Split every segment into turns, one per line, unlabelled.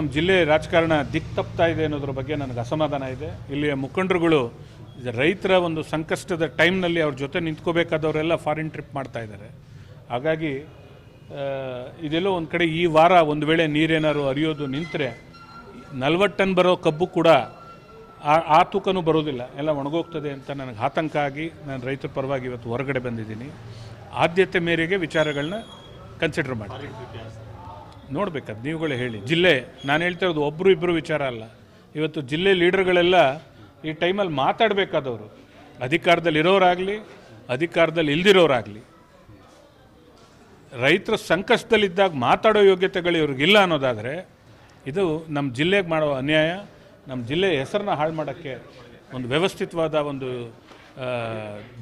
ನಮ್ಮ ಜಿಲ್ಲೆ ರಾಜಕಾರಣ ದಿಕ್ ತಪ್ತಾ ಇದೆ ಅನ್ನೋದ್ರ ಬಗ್ಗೆ ನನಗೆ ಅಸಮಾಧಾನ ಇದೆ. ಇಲ್ಲಿಯ ಮುಖಂಡರುಗಳು ರೈತರ ಒಂದು ಸಂಕಷ್ಟದ ಟೈಮ್ನಲ್ಲಿ ಅವ್ರ ಜೊತೆ ನಿಂತ್ಕೋಬೇಕಾದವರೆಲ್ಲ ಫಾರಿನ್ ಟ್ರಿಪ್ ಮಾಡ್ತಾ ಇದ್ದಾರೆ. ಹಾಗಾಗಿ ಇದೆಲ್ಲೋ ಒಂದು ಕಡೆ ಈ ವಾರ ಒಂದು ವೇಳೆ ನೀರೇನಾದ್ರು ಅರಿಯೋದು ನಿಂತರೆ ನಲ್ವತ್ತು ಟನ್ ಬರೋ ಕಬ್ಬು ಕೂಡ ಆ ಆ ತೂಕನೂ ಬರೋದಿಲ್ಲ. ಎಲ್ಲ ಒಣಗೋಗ್ತದೆ ಅಂತ ನನಗೆ ಆತಂಕ ಆಗಿ ನಾನು ರೈತರ ಪರವಾಗಿ ಇವತ್ತು ಹೊರಗಡೆ ಬಂದಿದ್ದೀನಿ. ಆದ್ಯತೆ ಮೇರೆಗೆ ವಿಚಾರಗಳನ್ನ ಕನ್ಸಿಡರ್ ಮಾಡಿ ನೋಡ್ಬೇಕದು, ನೀವುಗಳೇ ಹೇಳಿ. ಜಿಲ್ಲೆ, ನಾನು ಹೇಳ್ತಾ ಇರೋದು ಒಬ್ಬರು ಇಬ್ಬರು ವಿಚಾರ ಅಲ್ಲ. ಇವತ್ತು ಜಿಲ್ಲೆ ಲೀಡರ್ಗಳೆಲ್ಲ ಈ ಟೈಮಲ್ಲಿ ಮಾತಾಡಬೇಕಾದವರು. ಅಧಿಕಾರದಲ್ಲಿ ಇರೋರಾಗಲಿ ಅಧಿಕಾರದಲ್ಲಿ ಇಲ್ದಿರೋರಾಗಲಿ. ರೈತರ ಸಂಕಷ್ಟದಲ್ಲಿದ್ದಾಗ ಮಾತಾಡೋ ಯೋಗ್ಯತೆಗಳು ಇವ್ರಿಗಿಲ್ಲ ಅನ್ನೋದಾದರೆ, ಇದು ನಮ್ಮ ಜಿಲ್ಲೆಗೆ ಮಾಡೋ ಅನ್ಯಾಯ, ನಮ್ಮ ಜಿಲ್ಲೆಯ ಹೆಸರನ್ನ ಹಾಳು ಮಾಡೋಕ್ಕೆ ಒಂದು ವ್ಯವಸ್ಥಿತವಾದ ಒಂದು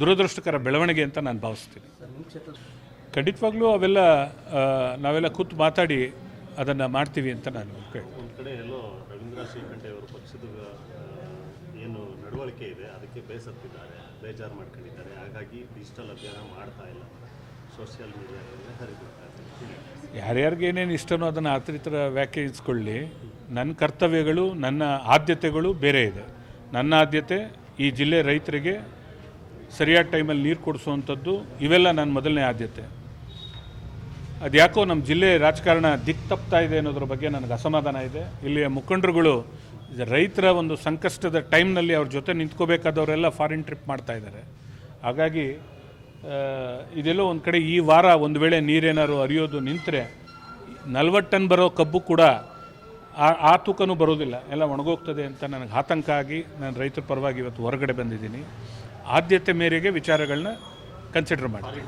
ದುರದೃಷ್ಟಕರ ಬೆಳವಣಿಗೆ ಅಂತ ನಾನು ಭಾವಿಸ್ತೀನಿ. ಖಂಡಿತವಾಗ್ಲೂ ಅವೆಲ್ಲ ನಾವೆಲ್ಲ ಕೂತು ಮಾತಾಡಿ ಅದನ್ನು ಮಾಡ್ತೀವಿ ಅಂತ ನಾನು ಕೇಳಿ
ಒಂದು ಕಡೆ ಎಲ್ಲೋ ರವೀಂದ್ರ ಶ್ರೀಕಂಠೆ ಅವರ ಪಕ್ಷದ ಏನು ನಡವಳಿಕೆ ಇದೆ ಅದಕ್ಕೆ ಬೇಸತ್ತಿದ್ದಾರೆ ಬೇಜಾರು ಮಾಡ್ಕೊಂಡಿದ್ದಾರೆ ಹಾಗಾಗಿ ಡಿಜಿಟಲ್ ಅಭಿಯಾನ ಮಾಡ್ತಾ ಇಲ್ಲ. ಸೋಷಿಯಲ್ ಮೀಡಿಯಾದಲ್ಲಿ ಹರಿಬಿಡ್ತಾ ಇದ್ದಾರೆ
ಯಾರ್ಯಾರಿಗೆ ಏನೇನು ಇಷ್ಟನೋ ಅದನ್ನು ಆ ಥರ ವ್ಯಾಖ್ಯಾನಿಸ್ಕೊಳ್ಳಿ. ನನ್ನ ಕರ್ತವ್ಯಗಳು ನನ್ನ ಆದ್ಯತೆಗಳು ಬೇರೆ ಇದೆ. ನನ್ನ ಆದ್ಯತೆ ಈ ಜಿಲ್ಲೆ ರೈತರಿಗೆ ಸರಿಯಾದ ಟೈಮಲ್ಲಿ ನೀರು ಕೊಡಿಸುವಂಥದ್ದು ಇವೆಲ್ಲ ನನ್ನ ಮೊದಲನೇ ಆದ್ಯತೆ. ಅದು ಯಾಕೋ ನಮ್ಮ ಜಿಲ್ಲೆ ರಾಜಕಾರಣ ದಿಕ್ ತಪ್ತಾ ಇದೆ ಅನ್ನೋದ್ರ ಬಗ್ಗೆ ನನಗೆ ಅಸಮಾಧಾನ ಇದೆ. ಇಲ್ಲಿಯ ಮುಖಂಡರುಗಳು ರೈತರ ಒಂದು ಸಂಕಷ್ಟದ ಟೈಮ್ನಲ್ಲಿ ಅವ್ರ ಜೊತೆ ನಿಂತ್ಕೋಬೇಕಾದವರೆಲ್ಲ ಫಾರಿನ್ ಟ್ರಿಪ್ ಮಾಡ್ತಾ ಇದ್ದಾರೆ. ಹಾಗಾಗಿ ಇದೆಲ್ಲೋ ಒಂದು ಕಡೆ ಈ ವಾರ ಒಂದು ವೇಳೆ ನೀರೇನಾದ್ರು ಹರಿಯೋದು ನಿಂತರೆ ನಲ್ವತ್ತು ಟನ್ ಬರೋ ಕಬ್ಬು ಕೂಡ ಆ ಆ ತೂಕನೂ ಬರೋದಿಲ್ಲ. ಎಲ್ಲ ಒಣಗೋಗ್ತದೆ ಅಂತ ನನಗೆ ಆತಂಕ ಆಗಿ ನಾನು ರೈತರ ಪರವಾಗಿ ಇವತ್ತು ಹೊರಗಡೆ ಬಂದಿದ್ದೀನಿ. ಆದ್ಯತೆ ಮೇರೆಗೆ ವಿಚಾರಗಳನ್ನ ಕನ್ಸಿಡರ್ ಮಾಡಿ.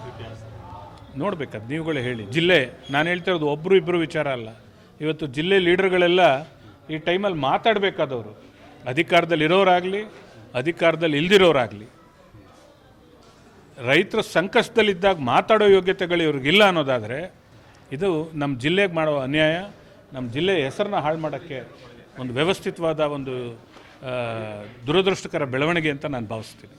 ನೋಡ್ಬೇಕದು, ನೀವುಗಳೇ ಹೇಳಿ. ಜಿಲ್ಲೆ, ನಾನು ಹೇಳ್ತಾ ಇರೋದು ಒಬ್ಬರು ಇಬ್ಬರು ವಿಚಾರ ಅಲ್ಲ. ಇವತ್ತು ಜಿಲ್ಲೆ ಲೀಡರ್ಗಳೆಲ್ಲ ಈ ಟೈಮಲ್ಲಿ ಮಾತಾಡಬೇಕಾದವರು. ಅಧಿಕಾರದಲ್ಲಿ ಇರೋರಾಗಲಿ, ಅಧಿಕಾರದಲ್ಲಿ ಇಲ್ದಿರೋರಾಗಲಿ. ರೈತರ ಸಂಕಷ್ಟದಲ್ಲಿದ್ದಾಗ ಮಾತಾಡೋ ಯೋಗ್ಯತೆಗಳು ಇವ್ರಿಗಿಲ್ಲ ಅನ್ನೋದಾದರೆ, ಇದು ನಮ್ಮ ಜಿಲ್ಲೆಗೆ ಮಾಡೋ ಅನ್ಯಾಯ, ನಮ್ಮ ಜಿಲ್ಲೆಯ ಹೆಸರನ್ನ ಹಾಳು ಮಾಡೋಕ್ಕೆ ಒಂದು ವ್ಯವಸ್ಥಿತವಾದ ಒಂದು ದುರದೃಷ್ಟಕರ ಬೆಳವಣಿಗೆ ಅಂತ ನಾನು ಭಾವಿಸ್ತೀನಿ.